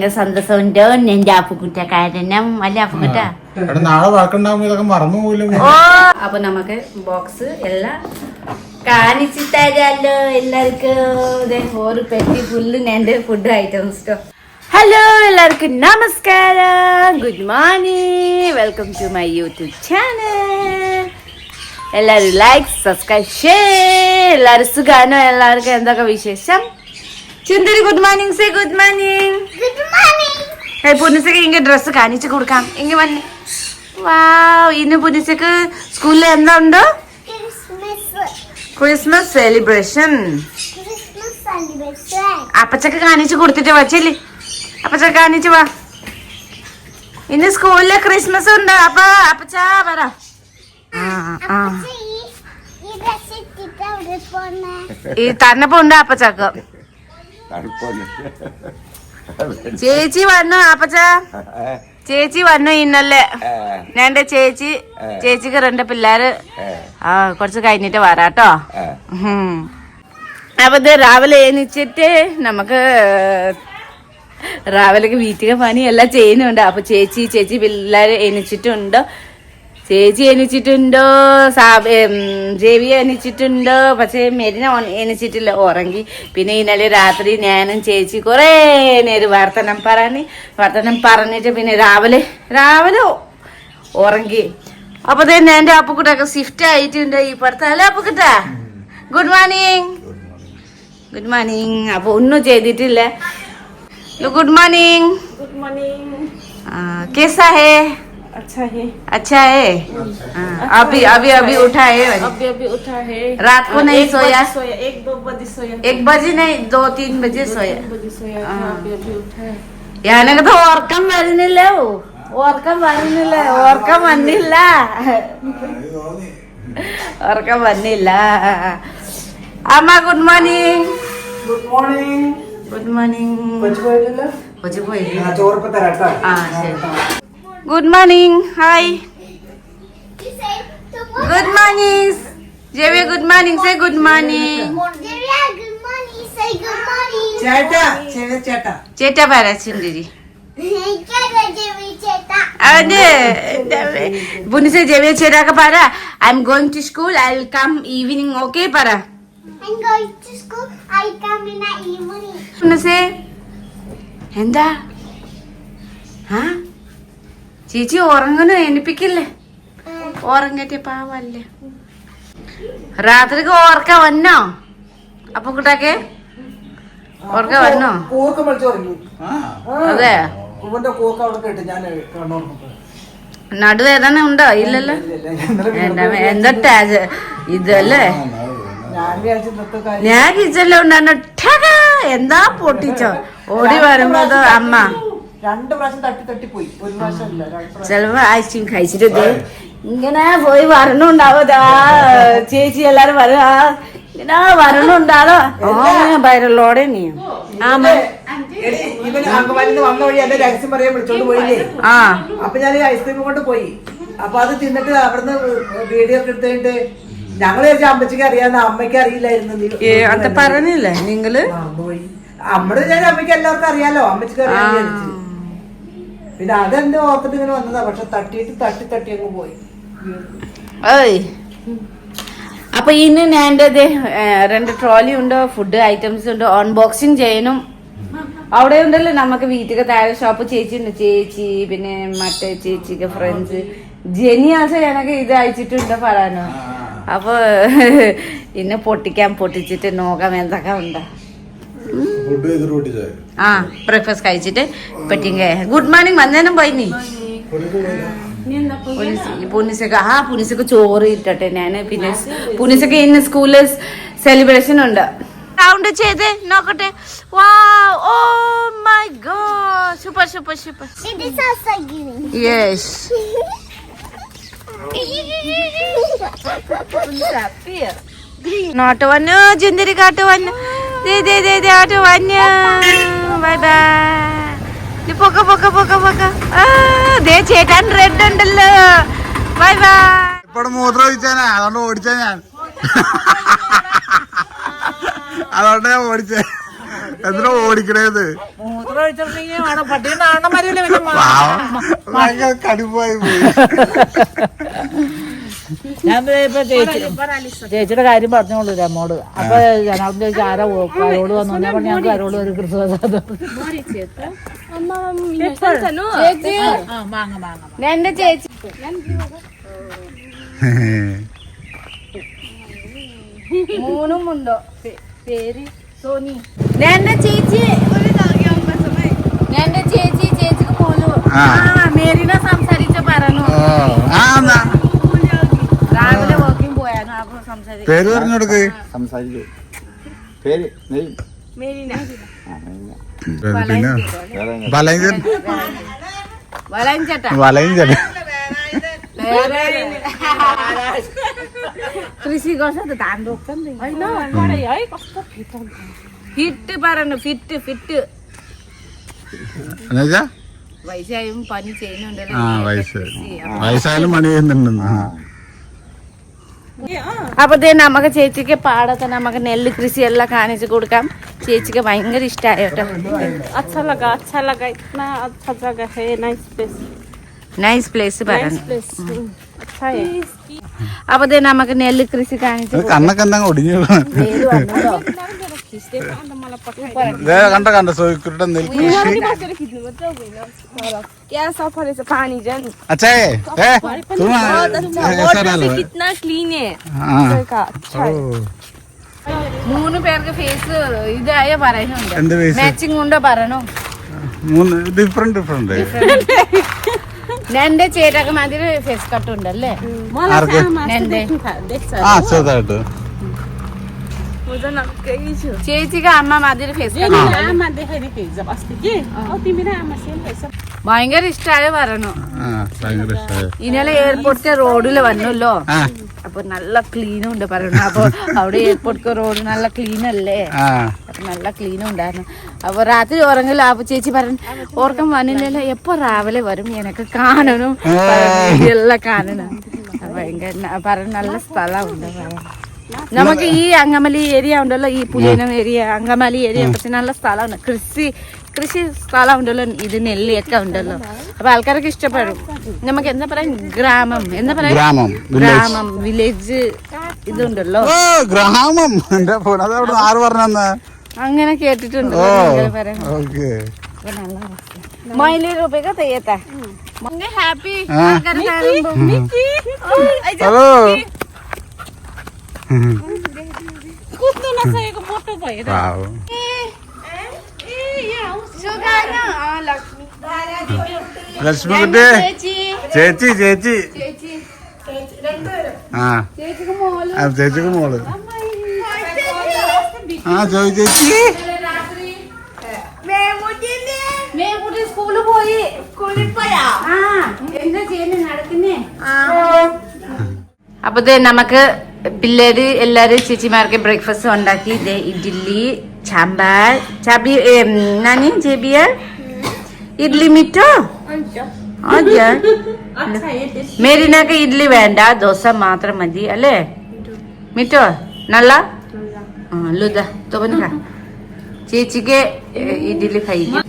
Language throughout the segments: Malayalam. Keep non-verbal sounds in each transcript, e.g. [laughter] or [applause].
ഭയങ്കര സന്തോഷമുണ്ടോ. എന്റെ അപ്പുക്കുട്ട കാരണം അല്ല അപ്പുക്കുട്ട എടാ നാളെ വഴക്കുണ്ടാകുമ്പോ ഇതൊക്കെ മറന്നു പോലും ഓ. അപ്പൊ നമുക്ക് ബോക്സ് എല്ലാം കാണിച്ചു തരാലോ എല്ലാവർക്കും. ദേ ഒരു പെട്ടി ഫുള്ളും എന്റെ ഫുഡ് ഐറ്റംസ് ഹലോ എല്ലാവർക്കും നമസ്കാരം. Good morning welcome to my YouTube channel എല്ലാവരും ലൈക്ക് സബ്സ്ക്രൈബ് ഷെയർ എല്ലാവരും സുഖാനോ എല്ലാവർക്കും എന്തൊക്കെ വിശേഷം? Chinthari good morning say good morning good morning പുനിസക്ക് ഇങ്ങ ഡ്രസ്സ് കാണിച്ചു കൊടുക്കാം. ഇങ്ങ വന്ന്. വാവ് ഇന്ന് പുനിസക്ക് സ്കൂളിൽ എന്താ ഉണ്ട് ക്രിസ്മസ് സെലിബ്രേഷൻ അപ്പച്ചക്ക് കാണിച്ചു കൊടുത്തിട്ട് വച്ചല്ലേ അപ്പച്ചക്ക് കാണിച്ചു വാ. ഇന്ന് സ്കൂളിൽ ക്രിസ്മസ് ഉണ്ട്. അപ്പൊ അപ്പച്ച പറ. ഈ തന്നെ ഉണ്ട് അപ്പച്ചക്ക്. ചേച്ചി വന്നു അപ്പച്ച ചേച്ചി വന്നു ഇന്നലെ. ഞാൻ എന്റെ ചേച്ചി ചേച്ചിക്ക് രണ്ട് പിള്ളേര്. ആ കുറച്ച് കഴിഞ്ഞിട്ട് വരാട്ടോ. അപ്പൊ ഇത് രാവിലെ എണീച്ചിട്ട് നമുക്ക് രാവിലെ വീട്ടിലെ പണി എല്ലാം ചെയ്യുന്നുണ്ട്. അപ്പൊ ചേച്ചി ചേച്ചി പിള്ളേര് എണീച്ചിട്ടുണ്ട്. ചേച്ചി എണിച്ചിട്ടുണ്ടോ? ജേവി എണിച്ചിട്ടുണ്ടോ? പക്ഷെ മെരിന എണിച്ചിട്ടില്ല. ഉറങ്ങി. പിന്നെ ഇന്നലെ രാത്രി ഞാനും ചേച്ചി കൊറേ നേരം വർത്തനം പറഞ്ഞ് വർത്തനം പറഞ്ഞിട്ട് പിന്നെ രാവിലെ രാവിലെ ഉറങ്ങി. അപ്പൊ തന്നെ എന്റെ അപ്പുക്കുട്ടൊക്കെ സ്വിഫ്റ്റ് ആയിട്ടുണ്ട്. ഈ ഇപ്പുറത്ത് അല്ലേ അപ്പുക്കുട്ട? ഗുഡ് മോർണിംഗ് ഗുഡ് മോർണിംഗ് അപ്പൊ ഒന്നും ചെയ്തിട്ടില്ല. ഗുഡ് മോർണിംഗ് ഗുഡ് മോർണിംഗ് കേസാ ഹേ? अच्छा है। अच्छा है? हाँ। अच्छा अभी अभी अभी उठा है अभी अभी उठा है। रात को नहीं सोया? सोया एक दो बजे सोया। एक बजे नहीं दो तीन बजे सोया। बजे सोया हाँ। अभी अभी उठा है। तो और कम वाली ले और कम वाली ले और कम वाली ला। और कम वाली ला। अम्मा good morning good morning good morning बच्चे को हाँ, पता रहता हाँ। Good morning Jevi good morning say good morning ചേട്ടാ ചേട്ടാ ചേട്ടാ. ചേട്ടാ പറച്ചുണ്ടിരി അവന്റെ പുനിസ ജെവിയ ചേട്ടാക്ക പറ. I am going to school I will come evening okay പറ. I'm going to school. I come in the evening. പുനിസേ എന്താ? ആ? ചേച്ചി ഉറങ്ങുന്നു എനിപ്പിക്കില്ലേ ഉറങ്ങട്ടെ പാവല്ലേ. രാത്രിക്ക് ഓർക്ക വന്നോ? അപ്പൊ കുട്ടാക്കെ ഓർക്ക വന്നോ? അതെ. നടുവേദന ഉണ്ടോ? ഇല്ലല്ലോ. എന്താ ഇതല്ലേ? ഞാൻ ഠക, എന്താ പൊട്ടിച്ചോ? ഓടി വരുമ്പോ അത് അമ്മ. രണ്ട് പ്രാവശ്യം തട്ടി തട്ടി പോയി. ഒരു പ്രാവശ്യം ഇല്ല രണ്ട് പ്രാവശ്യം. ചിലപ്പോ ഐസ്ക്രീം കഴിച്ചിട്ട് ഇങ്ങനെ പോയി വരണുണ്ടാവോ ചേച്ചി എല്ലാരും വരാ ഇങ്ങനെ വരണുണ്ടാടോ ഭയരുള്ളോടെ നീ ആമാ എടി, ഇവൻ അങ്കമാലിൽ നിന്ന് വന്ന വഴി എന്റെ രഹസ്യം പറയാൻ വിളിച്ചോണ്ട് പോയില്ലേ? ആ. അപ്പൊ ഞാൻ ഐസ്ക്രീം കൊണ്ട് പോയി. അപ്പൊ അത് തിന്നിട്ട് അവിടുന്ന് വീഡിയോ ഒക്കെ എടുത്തിട്ട് ഞങ്ങൾ വിചാരിച്ച അമ്മച്ചിക്ക് അറിയാന്ന് അമ്മയ്ക്ക് അറിയില്ലായിരുന്നു. പറഞ്ഞില്ലേ നിങ്ങൾ? നമ്മുടെ ഞാൻ അമ്മയ്ക്ക് എല്ലാവർക്കും അറിയാലോ അമ്മച്ചിക്ക് അറിയാൻ വിചാരിച്ചു. പിന്നെ അതെന്റെ ഓർത്തിട്ട് ഇങ്ങനെ വന്നതാ. പക്ഷെ തട്ടിയിട്ട് തട്ടി തട്ടി അങ്ങ് പോയി. ഏയ്. അപ്പൊ ഇനി ഞാൻ ദേ, രണ്ട് ട്രോളി ഉണ്ട് ഫുഡ് ഐറ്റംസ് ഉണ്ട് അൺബോക്സിങ് ചെയ്യണം. അവിടെ ഉണ്ടല്ലോ നമുക്ക് വീട്ടിൽ താഴെ ഷോപ്പ് ചേച്ചി ഉണ്ട്. ചേച്ചി പിന്നെ മറ്റേ ചേച്ചിക്ക് ഫ്രണ്ട്സ് ജെനി ആശ എനക്ക് ഇത് അയച്ചിട്ടുണ്ട് പറയാനോ. അപ്പൊ ഇന്ന് പൊട്ടിക്കാൻ പൊട്ടിച്ചിട്ട് നോക്കാം എന്തൊക്കെ ഉണ്ട്. ആ ബ്രേക്ക്ഫാസ്റ്റ് കഴിച്ചിട്ട് പെട്ടിങ്ങേ ഗുഡ് മോർണിംഗ് വന്നേനും പോയി നീ. പുനിസക്ക് ആ പുനിസക്ക് ചോറ് ഇട്ടട്ടെ ഞാൻ. പിന്നെ പുനിസക്ക് ഇന്ന് സ്കൂളിൽ സെലിബ്രേഷൻ ഉണ്ട്. റൗണ്ട് ചെയ്ത് നോക്കട്ടെ. വാ ഓ my God super super super yes. Yes not വന്നു ചിന്തിരി കാട്ട് വന്നു. ദേ ദേ ദേ ദേ ആട്ട് വന്നു. Bye bye. പൊക്ക പൊക്ക പൊക്ക പൊക്ക. ആ, ദേ ചേട്ടാൻ റെഡ് ഉണ്ടല്ലോ. Bye bye. ഇപ്പോഴും മൂത്രം ഒഴിച്ചാനാ? അതുകൊണ്ട് ഓടിച്ചാ ഞാൻ. അതുകൊണ്ട് ഞാൻ ഓടിച്ചേ. എന്തിനാ ഓടിക്കണേത് കടുപ്പായി മൂത്രം ഒഴിച്ചിട്ടുണ്ടെങ്കിൽ വേണം പട്ടിയെ കാണാൻ വരില്ല പിന്നെ മ- ഭയങ്കര കടുപ്പായി പോയി ഞാൻ ദേ ഇപ്പൊ ചേച്ചി ചേച്ചിയുടെ കാര്യം പറഞ്ഞോളൂ രമോട് അപ്പൊ ജനാബ് ചേച്ചി ആരാ കരോൾ വന്നു ഞാൻ പറഞ്ഞു ഞങ്ങൾക്ക് കരോൾ ഒരു ക്രിസ്മസ് മാങ്ങ മാങ്ങ എന്റെ ചേച്ചി മൂന്നും ഉണ്ടോ പേര് സോനി എന്റെ ചേച്ചി എന്റെ ചേച്ചി ചേച്ചിക്ക് പോലും മേരിനെ സംസാരിച്ച പറഞ്ഞു ഓ ആ എന്നാ രാവിലെ വർക്കിംഗ് പോയായിരുന്നു അപ്പൊ സംസാരിച്ചു പേര് പറഞ്ഞു കൊടുക്ക് സംസാരിക്കൂ. പേര് നെയ് Merina. പിന്നെ? വയസ്സായും പണി ചെയ്യുന്നുണ്ടല്ലോ. വയസ്സായാലും പണി ചെയ്യുന്നുണ്ടെന്ന്. അപ്പൊ ദേ നമുക്ക് ചേച്ചിക്ക് പാടത്തെ നമുക്ക് നെല്ല് കൃഷി എല്ലാം കാണിച്ചു കൊടുക്കാം. ചേച്ചിക്ക് ഭയങ്കര ഇഷ്ടമായ. നൈസ് പ്ലേസ് പറഞ്ഞു അപ്പത്തേ നമുക്ക് നെല്ല് കൃഷി കാണിച്ചു കണ്ണൊക്കെ ഒടിഞ്ഞു കണ്ട കണ്ട സോയിക്കുരുടെ നെൽകൃഷി. അച്ഛേ മൂന്ന് ഫേസ് കട്ടുണ്ടല്ലേ ആ ചെറുതായിട്ട്. ചേച്ചിക്ക് അമ്മ മതിൽ ഭയങ്കര ഇഷ്ടമായ പറഞ്ഞു ഇന്നലെ എയർപോർട്ടിലെ റോഡിൽ വന്നല്ലോ. അപ്പൊ നല്ല ക്ലീനും ഉണ്ട് പറയണു. അപ്പൊ അവിടെ എയർപോർട്ട് റോഡ് നല്ല ക്ലീൻ അല്ലേ? നല്ല ക്ലീൻ ഉണ്ടായിരുന്നു. അപ്പൊ രാത്രി ഉറങ്ങില്ല. അപ്പൊ ചേച്ചി പറഞ്ഞു ഓർക്കം വന്നില്ലല്ലോ. എപ്പോ രാവിലെ വരും? എനക്ക് കാണണം. എല്ലാം കാണണം. ഭയങ്കര പറഞ്ഞു നല്ല സ്ഥലമുണ്ട് പറയാം നമുക്ക് ഈ അങ്കമലി ഏരിയ ഉണ്ടല്ലോ ഈ പുലിയനം ഏരിയ അങ്കമാലി ഏരിയ പക്ഷെ നല്ല സ്ഥലമാണ്. കൃഷി കൃഷി സ്ഥലം ഉണ്ടല്ലോ ഇത് നെല്ലിയൊക്കെ ഉണ്ടല്ലോ. അപ്പൊ ആൾക്കാർക്ക് ഇഷ്ടപ്പെടും. നമുക്ക് എന്താ പറയാ? ഗ്രാമം. എന്താ പറയാ? ഗ്രാമം വില്ലേജ് ഗ്രാമം വില്ലേജ് ഇതുണ്ടല്ലോ. ഗ്രാമം. പറഞ്ഞ അങ്ങനെ കേട്ടിട്ടുണ്ട് ഇങ്ങനെ പറയുന്നത്. ഓക്കെ. അപ്പൊ कुद्नु नसकेको मोटो भएर वाओ ലക്ഷ്മി കുട്ടി ചേച്ചി ചേച്ചി ആ ആ, ചേച്ചിക്ക് മോള് ആ ജോയ് ചേച്ചി മേക്കുട്ടി സ്കൂളിൽ പോയി സ്കൂളിൽ പോയാ ആ എന്താ ചെയ്യുന്നേ നടക്കുന്നേ അപ്പൊ ദേ നമുക്ക് പിള്ളേര് എല്ലാരും ചേച്ചിമാർക്ക് ബ്രേക്ക്ഫാസ്റ്റ് ഉണ്ടാക്കി. ഇഡ്ഡലി സാമ്പാർ ചബി നാനി ജെബിയ ഇഡ്ലി മിറ്റോ? അതെ മേരിനൊക്കെ ഇഡ്ഡലി വേണ്ട ദോശ മാത്രം മതി അല്ലേ? മിറ്റോ. നല്ല? ലുദ തോന്നുക ചേച്ചിക്ക് ഇഡ്ഡലി കഴിക്കും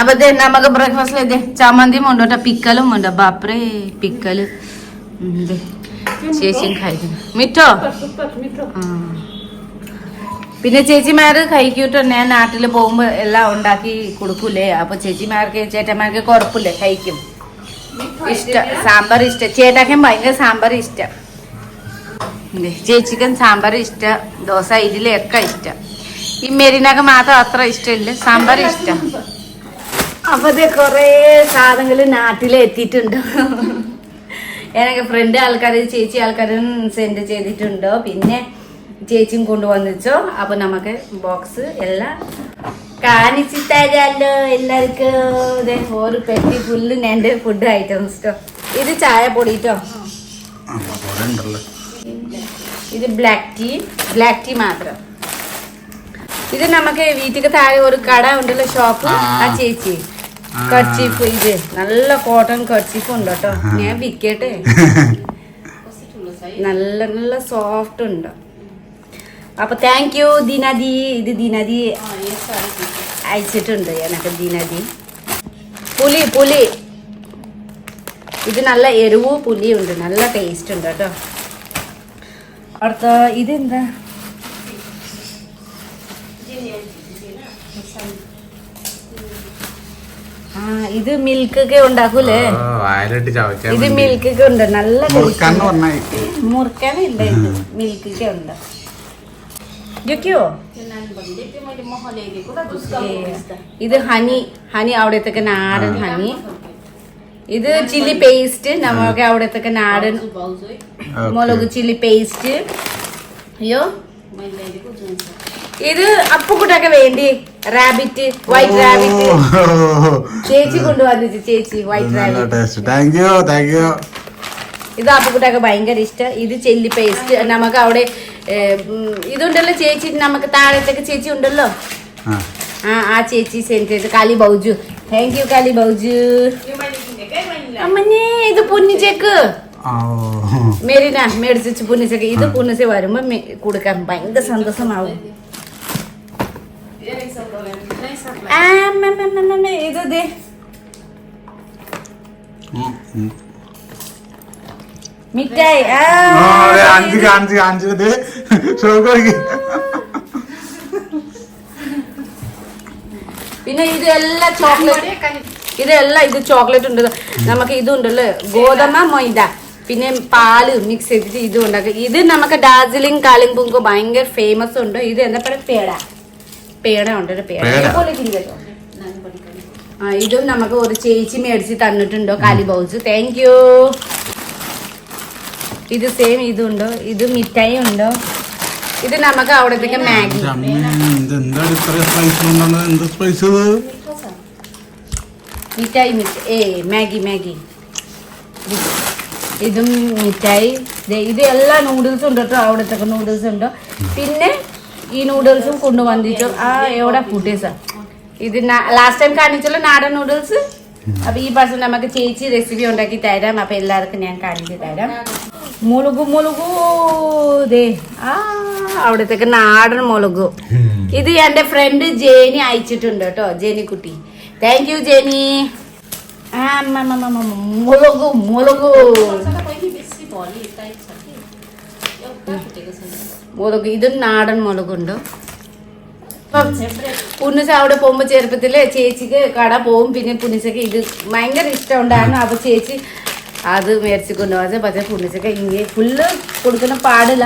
അപ്പൊ നമുക്ക് ബ്രേക്ക്ഫാസ്റ്റിൽ ഇതേ ചമ്മന്തിയും ഉണ്ടോ പിക്കലും ഉണ്ട് ബാപ്പറേ പിക്കൽ. ദേ. ചേച്ചിയും കഴിക്കുന്നു മിറ്റോ. പിന്നെ ചേച്ചിമാർ കഴിക്കൂട്ടോ ഞാൻ നാട്ടിൽ പോകുമ്പോ എല്ലാം ഉണ്ടാക്കി കൊടുക്കൂലേ? അപ്പൊ ചേച്ചിമാർക്ക് ചേട്ടന്മാർക്ക് കുഴപ്പമില്ല കഴിക്കും. ഇഷ്ടം സാമ്പാർ ഇഷ്ടം. ചേട്ടാക്കും ഭയങ്കര സാമ്പാർ ഇഷ്ടം. ദേ, ചേച്ചിക്കും സാമ്പാർ ഇഷ്ടം. ദോശ ഇഡ്ഡലി ഒക്കെ ഇഷ്ടം. ഈ മെരിനക്ക് മാത്രം അത്ര ഇഷ്ടമില്ല. സാമ്പാർ ഇഷ്ടം. അപ്പൊ കൊറേ സാധനങ്ങൾ നാട്ടിൽ എനിക്ക് ഫ്രണ്ട് ആൾക്കാർ ചേച്ചി ആൾക്കാരും സെൻഡ് ചെയ്തിട്ടുണ്ടോ? പിന്നെ ചേച്ചിയും കൊണ്ടുവന്നിച്ചോ അപ്പൊ നമുക്ക് ബോക്സ് എല്ലാം കാണിച്ചു തരാലോ എല്ലാവർക്കും ഒരു പെട്ടി ഫുള്ള് എന്റെ ഫുഡ് ഐറ്റംസ് ഇത് ചായ പൊടി ട്ടോ. ഉണ്ടല്ലോ ഇത് ബ്ലാക്ക് ടീ ബ്ലാക്ക് ടീ മാത്രം. ഇത് നമുക്ക് വീട്ടിൽ താഴെ ഒരു കട ഉണ്ടല്ലോ ഷോപ്പ് ആ. ചേച്ചി. കർച്ചീഫ് ഇത് നല്ല കോട്ടൺ കർച്ചീഫ് ഉണ്ട് കേട്ടോ. ഞാൻ വിൽക്കട്ടെ? [laughs] നല്ല നല്ല സോഫ്റ്റ് ഉണ്ട്. അപ്പൊ താങ്ക് യു ദിനദി. ഇത് ദിനദി അയച്ചിട്ടുണ്ട് എനക്ക് ദിനദി. പുലി പുലി ഇത് നല്ല എരിവും പുലിയും ഉണ്ട് നല്ല ടേസ്റ്റ് ഉണ്ട് കേട്ടോ. അടുത്ത ഇതെന്താ? ഇത് മിൽക്ക് ഒക്കെ ഉണ്ടാക്കൂലേ വായലിട്ട് ചവയ്ക്കാൻ ഇത് മിൽക്ക് ഒക്കെ ഉണ്ട്. നല്ല മുറുക്കാനില്ല ഇത്? മിൽക്ക് ഒക്കെ ഉണ്ട്. ഇത് ഹണി ഹണി അവിടത്തൊക്കെ നാടൻ ഹണി. ഇത് ചില്ലി പേസ്റ്റ് നമുക്ക് അവിടത്തൊക്കെ നാടൻ മുളക് ചില്ലി പേസ്റ്റ്. അയ്യോ. ഇത് അപ്പുക്കുട്ടൊക്കെ വേണ്ടി റാബിറ്റ് വൈറ്റ് റാബിറ്റ് ചേച്ചി കൊണ്ടുവന്നിട്ട് ചേച്ചി വൈറ്റ് നല്ല rabbit taste thank you thank you ഇത് അപ്പുക്കുട്ടൊക്കെ ഭയങ്കര ഇഷ്ടം. ഇത് ചെല്ലി പേസ്റ്റ് നമുക്ക് അവിടെ ഇതുണ്ടല്ലോ ചേച്ചി നമുക്ക് താഴത്തേക്ക് ചേച്ചി ഉണ്ടല്ലോ. ആ. ആ ചേച്ചി സെൻഡ് ചെയ്ത് കാലി ബൗജു. താങ്ക് യു കാലി ബൗജു. അമ്മഞ്ഞേ ഇത് പുന്നിച്ചേക്ക്. മേരിന മേടിച്ചു പുന്നിച്ചേക്ക്. ഇത് പുന്നിച്ച് വരുമ്പോ കൊടുക്കാൻ ഭയങ്കര സന്തോഷമാവും. ഇത്. മിഠായി. അഞ്ച് കാണിച്ച് കാണിച്ചത് ഷോക്ക് പിന്നെ ഇതെല്ലാം ചോക്ലേറ്റ് ഇതെല്ലാം ഇത് ചോക്ലേറ്റ് ഉണ്ട്. നമുക്ക് ഇതുണ്ടല്ലോ ഗോതമ്പ മൈദ പിന്നെ പാൽ മിക്സ് ചെയ്തിട്ട് ഇതും ഉണ്ടാക്കുക. ഇത് നമുക്ക് ഡാർജിലിംഗ് കാലിംപുങ്ക് ഭയങ്കര ഫേമസ് ഉണ്ട്? ഇത് എന്താ പറയുക? പേട. പേട ഉണ്ട് ഒരു പേട. ആ ഇതും നമുക്ക് ഒരു ചേച്ചി മേടിച്ച് തന്നിട്ടുണ്ടോ കാലി ബൗസ് താങ്ക് യു ഇത് സെയിം ഇതുണ്ടോ? ഇത് മിഠായി ഉണ്ടോ? ഇത് നമുക്ക് അവിടത്തേക്ക് മാഗി. ഇതെന്താ ഇത്ര സ്പൈസ് കൊണ്ടാണ് എന്ത് സ്പൈസ് ഇത്? മിഠായി ഏ മാഗി മാഗി. ഇത്. മിഠായി. ദേ ഇത് എല്ലാ നൂഡിൽസും ഉണ്ട് കേട്ടോ അവിടത്തേക്ക് നൂഡിൽസ് ഉണ്ടോ? പിന്നെ ഈ നൂഡിൽസും കൊണ്ടുവന്നിട്ട് ആ എവിടെ ഫുഡേസാ ഇത് ലാസ്റ്റ് ടൈം കാണിച്ചല്ലോ നാടൻ നൂഡിൽസ് അപ്പൊ ഈ പ്രാവശ്യം നമുക്ക് ചേച്ചി റെസിപ്പി ഉണ്ടാക്കി തരാം. അപ്പൊ എല്ലാവർക്കും ഞാൻ കാണിച്ചു തരാം. മുളകു മുളകു. ദേ ആ അവിടത്തേക്ക് നാടൻ മുളകു. ഇത് എന്റെ ഫ്രണ്ട് ജേനി അയച്ചിട്ടുണ്ട് കേട്ടോ ജേനി. കുട്ടി താങ്ക് യു ജേനി ആ മുളകു മുളകു. മുളക്. ഇത് നാടൻ മുളകുണ്ട്. പുനിസ അവിടെ പോകുമ്പോ ചെറുപ്പത്തിൽ ചേച്ചിക്ക് കട പോകും പിന്നെ പുനിസക്ക് ഇത് ഭയങ്കര ഇഷ്ടം ഉണ്ടായിരുന്നു അപ്പൊ ചേച്ചി അത് മേടിച്ച് കൊണ്ടുപോകാതെ പക്ഷെ പുനിസക്ക് ഇങ്ങനെ ഫുള്ള് കൊടുക്കുന്ന പാടില്ല.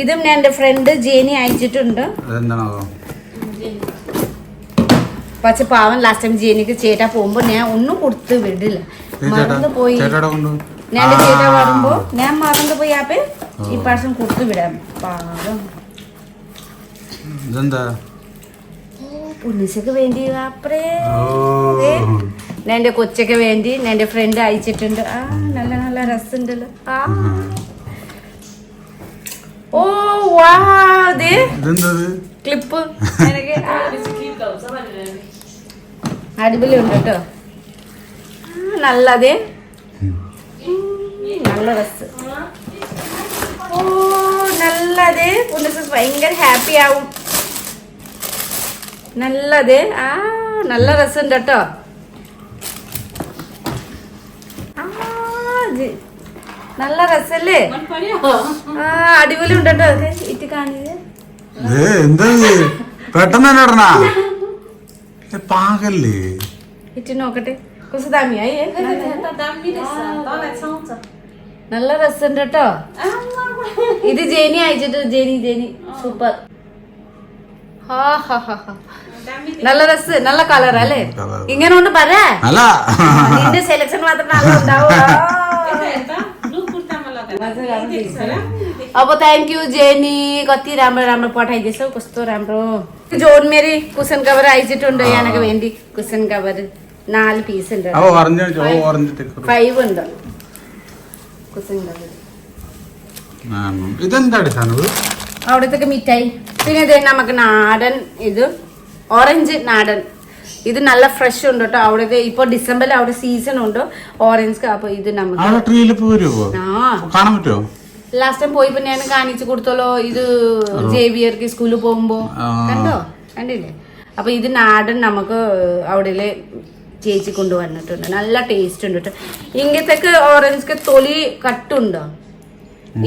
ഇതും ഞാൻ എന്റെ ഫ്രണ്ട് ജേനി അയച്ചിട്ടുണ്ട്. പക്ഷെ പാവം ലാസ്റ്റ് ടൈം ജേനിക്ക് ചേട്ടാ പോകുമ്പോ ഞാൻ ഒന്നും കൊടുത്ത് വിടില്ല. മറന്നു പോയി? ഞാൻ ചേട്ട ചേട്ടാ വരുമ്പോ ഞാൻ മറന്നു പോയി ആപ്പേ ഈ പ്രാവശ്യം കൊടുത്തു വിടാം. പാകം ഇതെന്താ? പുലിസക്ക് വേണ്ടി അപ്പറേ എന്റെ കൊച്ചൊക്കെ വേണ്ടി എന്റെ ഫ്രണ്ട് അയച്ചിട്ടുണ്ട്. ആ നല്ല നല്ല രസമുണ്ടല്ലോ ആ. ഓ വാ? ക്ലിപ്പ്. [laughs] അടിപൊളി ഉണ്ട് കേട്ടോ നല്ലതേ നല്ല രസം. ഓ നല്ലതേ. പുനസ് ഭയങ്കര ഹാപ്പി ആവും. നല്ലത്. ആ നല്ല രസമുണ്ട് കേട്ടോ. നല്ല രസല്ലേ? ആ അടിപൊളി ഉണ്ട് കേട്ടോ. ഇറ്റ് കാണിത്? പെട്ടെന്ന് തന്നെ ഇടണ? പാകല്ലേ? ഇറ്റ് നോക്കട്ടെ. കുറച്ച് ദാമിയായി നല്ല രസമുണ്ട് കേട്ടോ ഇത് ജേനി അയച്ചിട്ട് ജേനി ജേനി സൂപ്പർ ഹാ ഹാ ഹാ ഹാ. നല്ല രസ് നല്ല കളർ അല്ലേ Colour. ഇങ്ങനെ ഉണ്ട് പറ അല്ല നിന്റെ സെലക്ഷൻ മാത്രം നല്ല ഉണ്ടാവും अब थ्याङ्क यू जेनी कति राम्रो राम्रो पठाइदिएछौ कस्तो राम्रो ജോൺ മേരി കുസൻ കവർ അയച്ചിട്ടുണ്ട് എനിക്ക് വേണ്ടി കുസൻ കവർ നാല് പീസ് ഉണ്ട് അവ ഓറഞ്ച് കാണിച്ചോ? ഓ ഓറഞ്ച് ടിക്കറ്റ് ഫൈവ് ഉണ്ട് കുസൻ കവർ ഇതെന്താടി സാധനം ഇത്? അവിടത്തേക്ക് മിഠായി. പിന്നെ ഇത് നമുക്ക് നാടൻ ഇത് ഓറഞ്ച് നാടൻ. ഇത് നല്ല ഫ്രഷ് ഉണ്ട് കേട്ടോ. അവിടത്തെ ഇപ്പൊ ഡിസംബറിൽ അവിടെ സീസൺ ഉണ്ട്. ഓറഞ്ച് അപ്പൊ ഇത് നമുക്ക് അവിടെ ലാസ്റ്റ് ടൈം പോയി ഞാൻ കാണിച്ചു കൊടുത്തോളോ. ഇത് ജേവിയർക്ക് സ്കൂളിൽ പോകുമ്പോ. കണ്ടോ? കണ്ടില്ലേ? അപ്പൊ ഇത് നാടൻ നമുക്ക് അവിടെ ചേച്ചി കൊണ്ടുവന്നിട്ടുണ്ട്. നല്ല ടേസ്റ്റ് ഉണ്ട് കേട്ടോ ഓറഞ്ച് തൊലി കട്ടുണ്ടോ?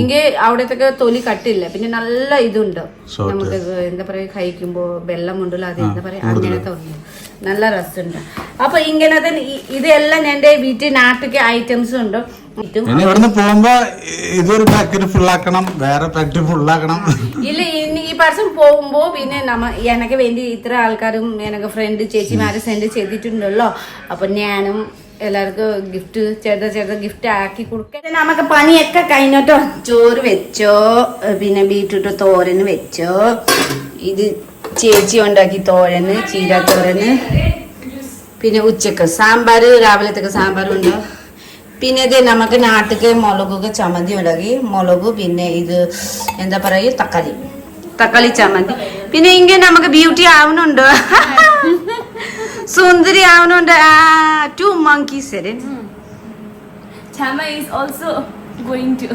ഇങ്ങ അവിടത്തേക്ക് തൊലി കട്ടില്ല. പിന്നെ നല്ല ഇതുണ്ട്. നമുക്ക് എന്താ പറയാ കഴിക്കുമ്പോ വെള്ളം ഉണ്ടല്ലോ അത് എന്താ പറയാ അങ്ങനത്തെ ഉണ്ട് നല്ല രസമുണ്ട്. അപ്പൊ ഇങ്ങനത്തെ ഇതെല്ലാം എന്റെ വീട്ടിൽ നാട്ടിക്ക് ഐറ്റംസ് ഉണ്ട്. ഇനി ഇവിടുന്ന് പോകുമ്പോ ഇതൊരു പാക്കറ്റ് ഫുള്ളാക്കണം വേറെ പാക്കറ്റ് ഫുള്ളാക്കണം ഇല്ല ഇനി ഈ പ്രാവശ്യം പോകുമ്പോ പിന്നെ നമ്മ എനക്ക് വേണ്ടി ഇത്ര ആൾക്കാരും എനക്ക് ഫ്രണ്ട് ചേച്ചിമാര് സെൻഡ് ചെയ്തിട്ടുണ്ടല്ലോ. അപ്പൊ ഞാനും എല്ലാവർക്കും ഗിഫ്റ്റ് ചെറുത ചെറുത ഗിഫ്റ്റ് ആക്കി കൊടുക്കാൻ നമുക്ക് പണിയൊക്കെ കഴിഞ്ഞിട്ടോ? ചോറ് വെച്ചോ പിന്നെ ബീട്രൂട്ട് തോരന് വെച്ചോ. ഇത് ചേച്ചി ഉണ്ടാക്കി തോരന് ചീര തോരന്. പിന്നെ ഉച്ചയ്ക്ക് സാമ്പാർ രാവിലത്തേക്ക് സാമ്പാറുണ്ട് പിന്നെ ഇത് നമുക്ക് നാട്ടിക്ക് മുളകൊക്കെ ചമ്മന്തി ഉണ്ടാക്കി. മുളക് പിന്നെ ഇത് എന്താ പറയുക തക്കാളി. തക്കാളി ചമ്മന്തി. പിന്നെ ഇങ്ങനെ നമുക്ക് ബ്യൂട്ടി ആവണുണ്ട് സുന്ദരി ആവണുണ്ട് two monkeys Chama is also going to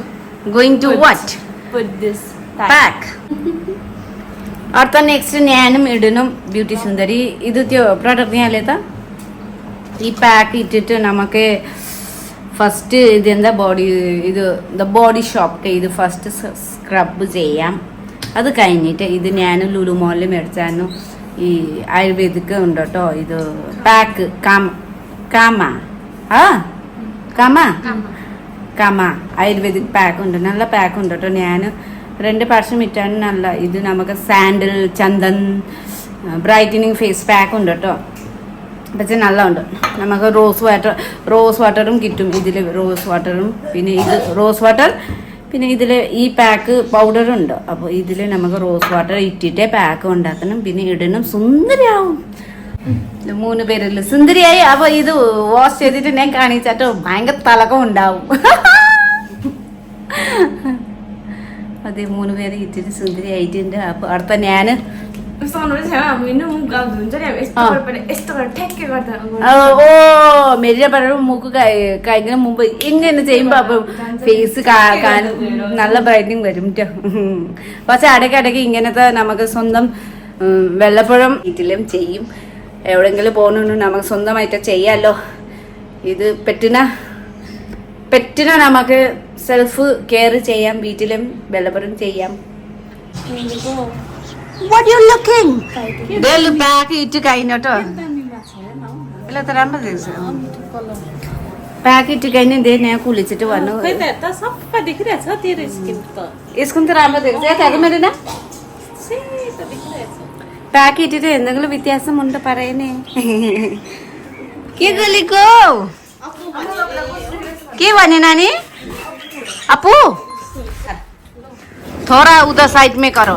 going to what put this back. Back [laughs] അടുത്ത നെക്സ്റ്റ് ഞാനും ഇടണം ബ്യൂട്ടി സുന്ദരി. ഇത് പ്രോഡക്റ്റ് ഞാൻ ഈ പാക്ക് ഇട്ടിട്ട് നമുക്ക് ഫസ്റ്റ് ഇത് എന്താ ബോഡി ഇത് ദ ബോഡി ഷോപ്പ് ഇത് ഫസ്റ്റ് സ്ക്രബ് ചെയ്യാം. അത് കഴിഞ്ഞിട്ട് ഇത് ഞാൻ ലുലു മോളിൽ മേടിച്ചായിരുന്നു. ഈ ആയുർവേദിക് ഉണ്ട് കേട്ടോ ഇത് പാക്ക് കാമ കാമ. ആ കാമ? കാമ. ആയുർവേദിക് പാക്ക് ഉണ്ട് നല്ല പാക്ക് ഉണ്ട് കേട്ടോ ഞാൻ രണ്ട് പ്രാവശ്യം ഇട്ടാണ് നല്ല ഇത് നമുക്ക് sandal Chandan brightening face pack ഉണ്ട് കേട്ടോ പക്ഷെ നല്ല ഉണ്ട് നമുക്ക് റോസ് വാട്ടർ റോസ് വാട്ടറും കിട്ടും ഇതിൽ റോസ് വാട്ടറും പിന്നെ ഇത് റോസ് വാട്ടർ പിന്നെ ഇതിൽ ഈ പാക്ക് പൗഡറും ഉണ്ട്. അപ്പോൾ ഇതിൽ നമുക്ക് റോസ് വാട്ടർ ഇട്ടിട്ടേ പാക്ക് ഉണ്ടാക്കണം. പിന്നെ ഇടണം. സുന്ദരിയാവും. മൂന്ന് പേരല്ലേ? സുന്ദരിയായി. അപ്പോൾ ഇത് വാഷ് ചെയ്തിട്ട് ഞാൻ കാണിച്ചാട്ടോ. ഭയങ്കര തലകം ഉണ്ടാവും. [laughs] അതെ മൂന്ന് പേര് ഇട്ടിട്ട് സുന്ദരിയായിട്ടുണ്ട്. അപ്പോൾ അടുത്ത ഞാൻ മെരിയ പറഞ്ഞു മൂക്ക് കഴി- കഴിഞ്ഞതിന് മുമ്പ് ഇങ്ങനെ ചെയ്യുമ്പോ അപ്പൊ ഫേസ് കാണാൻ നല്ല ബ്രൈറ്റിംഗ് വരും. പക്ഷെ ഇടയ്ക്കിടയ്ക്ക് ഇങ്ങനത്തെ നമുക്ക് സ്വന്തം വെള്ളപ്പഴം വീട്ടിലും ചെയ്യും എവിടെങ്കിലും പോകുന്നുണ്ട് നമുക്ക് സ്വന്തമായിട്ട് ചെയ്യാലോ ഇത് പെറ്റിന പെറ്റിന നമുക്ക് സെൽഫ് കെയർ ചെയ്യാം വീട്ടിലും വെള്ളപ്പഴം ചെയ്യാം What you looking? They'll back it kind of. ఇలా त राम्रो देख्छ प्याकेट टिकाइ नै दे नयाँ कुले छिटो भन्नु सबै देखिरहेछ तेरो स्किन त स्किन त राम्रो देख्छ यताको मेरो न ప్యాకెట్ ఎందుకు వ్యత్యాసం ఉంట పరేనే కే గలికో के भने नानी अपू थोड़ा उधर साइड में करो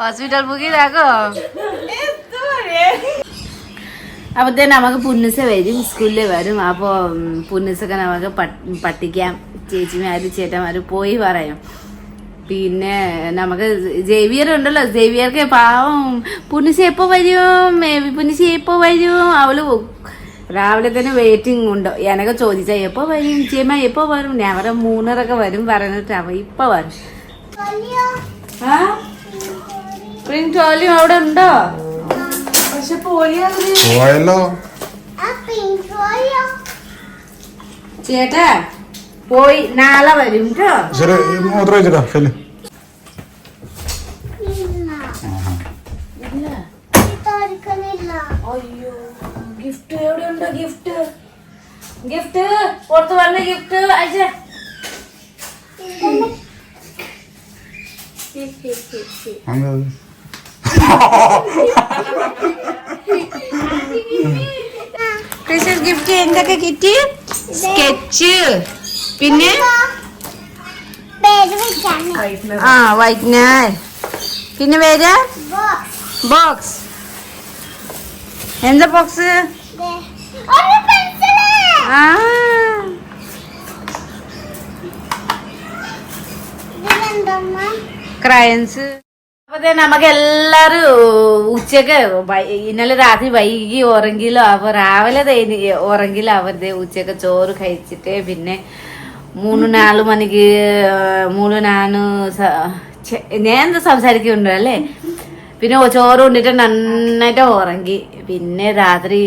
हस्पिटल ഹോസ്പിറ്റൽ ബുക്കിതാക്കോ അപ്പോഴത്തേ നമുക്ക് പുന്നസ് വരും സ്കൂളിൽ വരും. അപ്പോൾ പുന്നസൊക്കെ നമുക്ക് പട്ടിക്കാം ചേച്ചിമാരും ചേട്ടന്മാരും പോയി പറയും. പിന്നെ നമുക്ക് ജേവിയർ ഉണ്ടല്ലോ ജേവിയർക്ക് പാവം പുന്നിശ എപ്പോൾ വരും? പുന്നിശ എപ്പോൾ വരും? അവൾ രാവിലെ തന്നെ വെയിറ്റിംഗ് ഉണ്ടോ. എനക്ക് ചോദിച്ചാൽ എപ്പോൾ വരും? ചേമ എപ്പോൾ വരും? ഞാൻ പറയാം മൂന്നറൊക്കെ വരും പറഞ്ഞിട്ട് അവ ഇപ്പം വരും. ആ? പ്രിന്റ് ടോയ്ലും അവിടെ ഉണ്ടോ? പക്ഷെ പോയാ പോയല്ലോ. ആ പിങ്ക് പോയോ? ചേട്ടാ പോയി നാളെ വരും കേട്ടോ അയ്യോ ഗിഫ്റ്റ് എവിടെയുണ്ടോ ഗിഫ്റ്റ് ഗിഫ്റ്റ് പുറത്ത് വന്ന ഗിഫ്റ്റ് അയച്ച എന്താ ക്രിസ്മസ് ഗിഫ്റ്റ് എന്തൊക്കെ കിട്ടി? സ്കെച്ച് പിന്നെ? ആ വൈറ്റ്നർ പിന്നെ പേര്? ബോക്സ് എന്താ ബോക്സ് ആ. ക്രയൻസ് അപ്പൊ ദേ നമുക്ക് എല്ലാരും ഉച്ചയ്ക്ക് ഇന്നലെ രാത്രി വൈകി ഉറങ്ങിലോ അപ്പൊ രാവിലെ അവർ ദേ ഉച്ചയ്ക്ക് ചോറ് കഴിച്ചിട്ട് പിന്നെ മൂന്ന് നാല് മണിക്ക് മൂന്ന് നാല് ഞാൻ എന്താ സംസാരിക്കുന്നുണ്ട് അല്ലേ? പിന്നെ ചോറ് കൊണ്ടിട്ട് നന്നായിട്ട് ഉറങ്ങി. പിന്നെ രാത്രി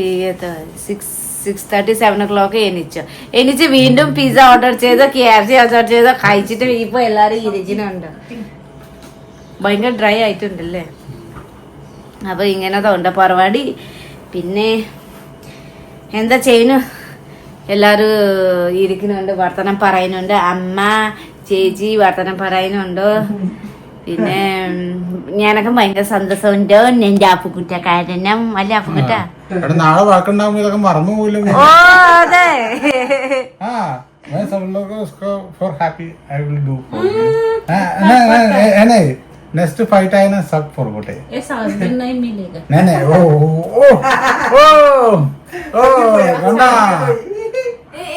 six six thirty seven o'clock എണീച്ചു. എണിച്ച് വീണ്ടും പിസ്സ ഓർഡർ ചെയ്തോ കെ എഫ് സി ഓർഡർ ചെയ്തോ കഴിച്ചിട്ട് ഇപ്പൊ എല്ലാരും ഇരിക്കുന്നുണ്ട്. ഭയങ്കര ഡ്രൈ ആയിട്ടുണ്ടല്ലേ? അപ്പൊ ഇങ്ങനെ തൊണ്ട പരിപാടി പിന്നെ എന്താ ചെയ്യുന്നു എല്ലാരും ഇരിക്കുന്നുണ്ട് വർത്തനം പറയുന്നുണ്ട്. അമ്മ ചേച്ചി വർത്തനം പറയുന്നുണ്ട്. പിന്നെ ഞാനൊക്കെ ഭയങ്കര സന്തോഷമുണ്ട്. എന്റെ ആപ്പുക്കുറ്റ കാരണം അല്ലെ ആപ്പുക്കുറ്റ നാളെ വാക്കുണ്ടാകുമ്പോ മറന്നു ഓ അതെ. For happy I will do next fight आए ना सब फॉर गोटे ऐसा हस्बैंड नहीं मिलेगा। नहीं नहीं ओ ओ ओ ओ गंदा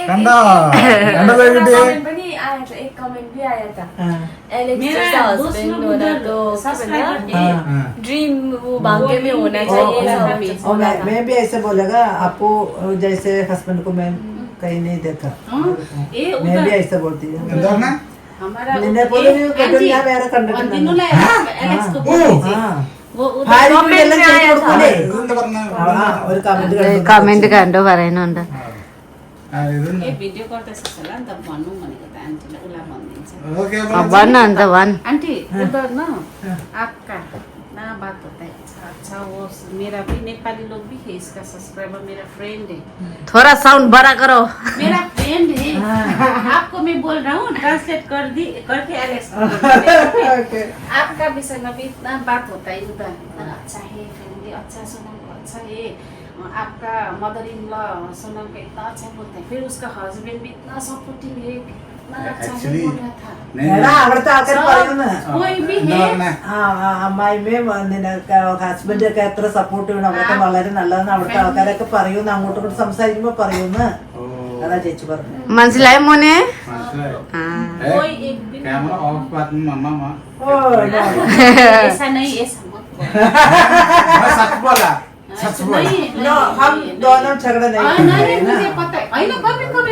गंदा गंदा बेटी पनि आया था एक कमेंट भी आया था। हाँ। एलेक्स मेरा जैसा दोस्त हस्बैंड लोग होना उधर तो सब्सक्राइबर थे ड्रीम वो भाग्य में होना चाहिए भी और मैं मैं भी ऐसे बोलेगा आपको जैसे हस्बैंड को मैं कहीं नहीं देखा। हाँ, मैं भी ऐसे बोलती हूँ। എന്താണ് हमारा നിന്നെ പോലെ ഒരു പെണ്ണ് ഞാൻ വേറെ കണ്ടിട്ടില്ല. कंटिन्यू एलेक्स को ഓ बोल दीजिए ആ वो उधर ഭാര്യയ്ക്ക് ഇതെല്ലാം ചെയ്ത് കൊടുക്കൂലേ ഇതെന്താ പറഞ്ഞ ആ, ഒരു കമന്റ് കമന്റ് കണ്ടു പറയുന്നുണ്ട് ഇത് ए भिडियो गर्दैछ अच्छा मेरा भी नेपाली लोग भी है इसका सब्सक्राइबर मेरा फ्रेंड है थोड़ा साउंड बड़ा करो। मेरा फ्रेंड है आपको मैं बोल रहा हूँ ट्रांसलेट कर दी करके दीजिए। [laughs] आपका विषय में भी इतना बात होता है इतना अच्छा है फैमिली अच्छा सोनम को अच्छा है। आपका मदर इन लॉ सोनम का इतना अच्छा बोलते हैं फिर उसका हस्बैंड भी इतना सपोर्टिंग है। इतना अच्छा है Actually, बोल रहा था എടാ അവിടുത്തെ ആൾക്കാർ പറയുന്നത് कोई भी എന്താ है പറഞ്ഞേ ആ ആ, അമ്മായിമ്മയും നിനക്ക് ഹസ്ബൻഡ് ഒക്കെ എത്ര സപ്പോർട്ട് ചെയ്യണം അവരൊക്കെ വളരെ നല്ലതെന്ന് അവിടുത്തെ ആൾക്കാരൊക്കെ പറയുന്നു അങ്ങോട്ടും ഇങ്ങോട്ടും സംസാരിക്കുമ്പോ പറയുന്നു അതാ ചേച്ചി പറഞ്ഞു മനസ്സിലായ മോനെ മനസ്സിലായി ആ. कोई एक भी ക്യാമറ ഓഫ് പാത്തും മമ്മ ഓ no. ऐसा नहीं ऐसा मत बोलो സച്ച് बोला सच बोला नहीं No, हम दोनों झगड़ा नहीं हाँ, करते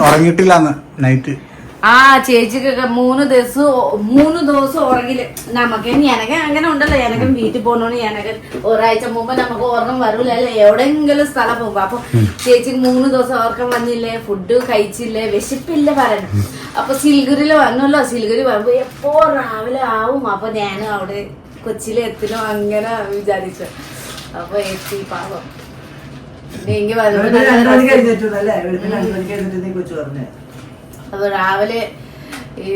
ഉറങ്ങിയിട്ടില്ലാന്ന് നൈറ്റ് ആ ചേച്ചിക്കൊക്കെ മൂന്ന് ദിവസം മൂന്ന് ദിവസം ഉറങ്ങില്ല നമുക്ക് എനക്ക് അങ്ങനെ ഉണ്ടല്ലോ. എനക്കും വീട്ടിൽ പോകണോന്ന് എനക്ക് ഒരാഴ്ച മുമ്പ് നമുക്ക് ഉറക്കം അല്ലെ? എവിടെയെങ്കിലും സ്ഥലം പോകുമ്പോ. അപ്പൊ ചേച്ചിക്ക് മൂന്ന് ദിവസം ഉറക്കം വന്നില്ലേ? ഫുഡ് കഴിച്ചില്ലേ? വിശപ്പില്ല പറഞ്ഞു അപ്പൊ സിൽഗുരിൽ വന്നല്ലോ. സിൽഗുരി വരുമ്പോ എപ്പോ രാവിലെ ആവും. അപ്പൊ ഞാൻ അവിടെ കൊച്ചിയിലെത്തിനോ അങ്ങനെ വിചാരിച്ചു. അപ്പൊ എത്തി പാവം. അപ്പൊ രാവിലെ ഈ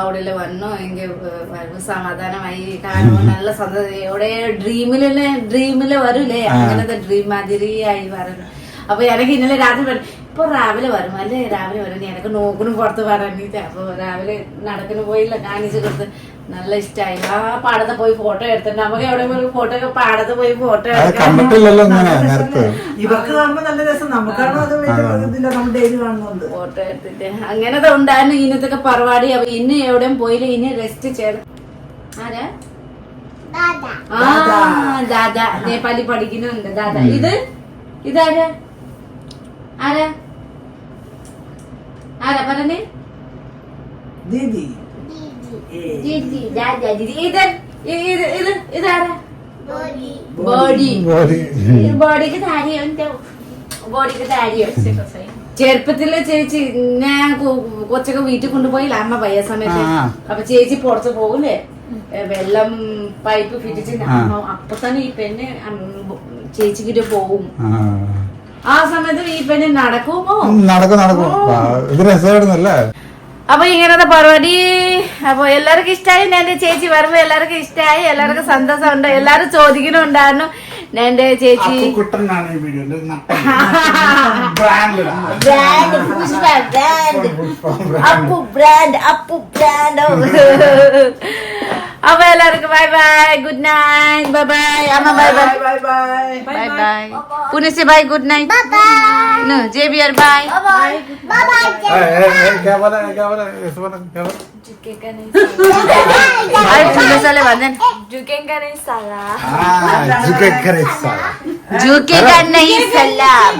അവിടെ വന്നു. എങ്കിൽ വളരെ സമാധാനമായി. കാണുമ്പോൾ നല്ല സന്തോഷം. എവിടെ ഡ്രീമിലെ ഡ്രീമിൽ വരൂലേ. അങ്ങനത്തെ ഡ്രീം മാതിരി ആയി പറഞ്ഞു അപ്പൊ എനിക്ക് ഇന്നലെ രാത്രി പറഞ്ഞു ഇപ്പൊ രാവിലെ വരും. അല്ലേ? രാവിലെ വരും. എനിക്ക് നോക്കണം പുറത്ത് പറഞ്ഞിട്ട് അപ്പൊ രാവിലെ നടക്കുന്നു പോയില്ല. കാണിച്ചു കൊടുത്ത്. നല്ല ഇഷ്ടമായി ആ പാടത്ത് പോയി ഫോട്ടോ എടുത്തിട്ട് നമുക്ക് എവിടെ പോയി ഫോട്ടോ ഒക്കെ പാടത്ത് പോയി ഫോട്ടോ എടുക്കാം കണ്ടിട്ടില്ലല്ലോ ഇവർക്ക് കാണുമ്പോ നല്ല രസം. നമുക്കാണോ അത് വലിയ ഇതില്ല നമ്മൾ ഡെയിലി കാണുന്നുണ്ട്. ഫോട്ടോ എടുത്തിട്ട്. അങ്ങനത്തെ ഉണ്ടായിരുന്നു. ഇന്നത്തെ പരിപാടി. അപ്പൊ ഇന്ന് എവിടെയും പോയില്ല. ഇനി റെസ്റ്റ് ചെയ്ത് ആരാ? ദാദാ. നേപ്പാളി പഠിക്കുന്നുണ്ട്. ദാദാ. ഇത്? ഇതാരാ? ആരാ? ആരാ പറഞ്ഞേ? ദീദി. ചെറുപ്പത്തിൽ ചേച്ചി ഞാൻ കൊച്ചൊക്കെ വീട്ടിൽ കൊണ്ടുപോയില്ല അമ്മ പയ്യ സമയത്ത്. അപ്പൊ ചേച്ചി പുറത്ത് പോകൂലേ? വെള്ളം പൈപ്പ് ഫിറ്റിച്ച്. അപ്പൊ തന്നെ ഈ പെണ്ണ് ചേച്ചിക്കിട്ട് പോവും ആ. സമയത്ത് ഈ പെണ്ണ് നടക്കുമോ നടക്കും നടക്കും. ആ, ഇത് രസമായിരുന്നല്ലേ അപ്പൊ ഇങ്ങനത്തെ പരിപാടി അപ്പൊ എല്ലാവർക്കും ഇഷ്ടമായി എന്റെ ചേച്ചി വരുമ്പോ എല്ലാവർക്കും ഇഷ്ടമായി എല്ലാവർക്കും സന്തോഷം സന്തോഷമുണ്ട്? എല്ലാരും ചോദിക്കുന്നുണ്ടായിരുന്നു. എന്റെ ചേച്ചി. കുട്ടനാണ് ഈ വീഡിയോയിൽ brand brand Pushpa brand Appu brand Appu brand [laughs] [laughs] അപ്പൊ എല്ലാവർക്കും bye bye good night bye bye അമ്മ bye bye bye bye bye bye പുനഃ बाय गुड नाइट न जेबियर बाय Bye bye. क्या बोला क्या बोला इस बोला क्या बोला झुकेगा नहीं अरे ठुलो साले भन्छन् झुकेगा नहीं साला हाँ झुके करे साला झुकेगा नहीं सलाम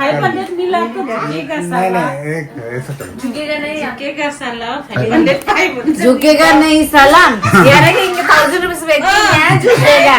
फाइव मिला तो झुकेगा नहीं नहीं एक ऐसा करो झुकेगा नहीं झुकेगा साला फाइव हंड्रेड फाइव झुकेगा नहीं सलाम yarın ఇంకా థౌజండ్ రూపీస్ పెట్టినా చూసేగా